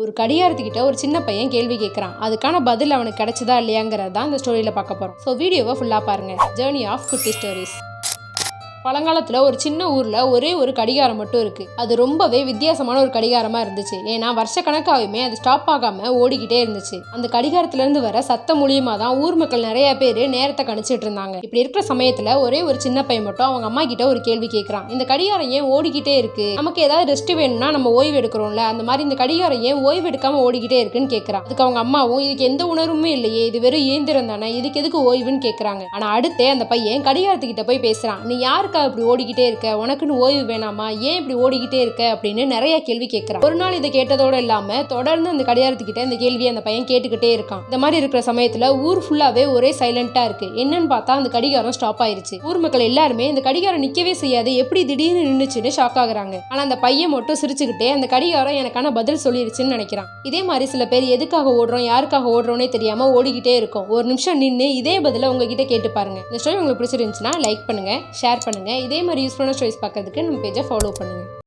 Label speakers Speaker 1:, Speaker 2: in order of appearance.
Speaker 1: ஒரு கடிகாரத்துக்கிட்ட ஒரு சின்ன பையன் கேள்வி கேட்குறான் அதுக்கான பதில் அவனுக்கு கிடைச்சதா இல்லையாங்கிறது தான் இந்த ஸ்டோரியில் பார்க்க போகிறோம் ஸோ வீடியோவை ஃபுல்லாக பாருங்கள் ஜேர்னி ஆஃப் குட்டி ஸ்டோரிஸ் பழங்காலத்தில் ஒரு சின்ன ஊரில் ஒரே ஒரு கடிகாரம் மட்டும் இருக்குது அது ரொம்பவே வித்தியாசமான ஒரு கடிகாரமாக இருந்துச்சு. ஏன்னா வருஷக்கணக்காகவுமே அது ஸ்டாப் ஆகாமல் ஓடிக்கிட்டே இருந்துச்சு. அந்த கடிகாரத்துலேருந்து வர சத்தம் மூலியமாக தான் ஊர் மக்கள் நிறைய பேர் நேரத்தை கணிச்சிட்டு இருந்தாங்க. இப்படி இருக்கிற சமயத்தில் ஒரே ஒரு சின்ன பையன் மட்டும் அவங்க அம்மா கிட்ட ஒரு கேள்வி கேட்குறான் இந்த கடிகாரம் ஏன் ஓடிக்கிட்டே இருக்கு? நமக்கு ஏதாவது ரெஸ்ட் வேணும்னா நம்ம ஓய்வு எடுக்கிறோம்ல. அந்த மாதிரி இந்த கடிகாரம் ஏன் ஓய்வு எடுக்காம ஓடிக்கிட்டே இருக்குன்னு கேட்குறான் அதுக்கு அவங்க அம்மாவும் இதுக்கு எந்த உணர்வுமே இல்லையே. இது வெறும் இயந்திரம் தானே. இதுக்கு எதுக்கு ஓய்வுன்னு கேட்குறாங்க ஆனால் அடுத்தே அந்த பையன் கடிகாரத்துக்கிட்ட போய் பேசுகிறான் நீ யாருக்கா இப்படி ஓடிக்கிட்டே இருக்க? உனக்குன்னு ஓய்வு வேணாமா? ஏன் இப்படி ஓடிக்கிட்டே இருக்க? அப்படின்னு நிறைய கேள்வி கேட்குறான் ஒரு நாள் இதை கேட்டதோட இல்லாமல் தொடர்ந்து அந்த கடிகாரத்துக்கிட்ட இந்த கேள்வியை அந்த பையன் கேட்டுக்கிட்டே இருக்கான். இந்த மாதிரி இருக்கிற சமயத்தில் ஊர் ஃபுல்லாகவே ஒரே சைலண்ட்டாக இருக்கு. என்னன்னு பார்த்தா அந்த கடிகாரம் ஸ்டாப் ஆயிருச்சு. ஊர் மக்கள் எல்லாருமே இந்த கடிகாரம் நிற்கவே செய்யாது. எப்படி திடீர்னு நின்றுச்சுன்னு ஷாக் ஆகுறாங்க. ஆனால் அந்த பையன் மட்டும் சிரிச்சுக்கிட்டே அந்த கடிகாரம் எனக்கான பதில் சொல்லிருச்சுன்னு நினைக்கிறான். இதே மாதிரி சில பேர் எதுக்காக ஓடுறோம் யாருக்காக ஓடுறோன்னே தெரியாமல் ஓடிக்கிட்டே இருக்கும். ஒரு நிமிஷம் நின்று இதே பதில உங்ககிட்ட கேட்டு பாருங்க. இந்த ஸ்டோரி உங்களுக்கு பிடிச்சிருந்துச்சுன்னா லைக் பண்ணுங்க ஷேர் பண்ணுங்க. இதே மாதிரி யூஸ்ஃபுல்லான ஸ்டோரிஸ் பார்க்குறதுக்கு நம்ம பேஜை ஃபாலோ பண்ணுங்க.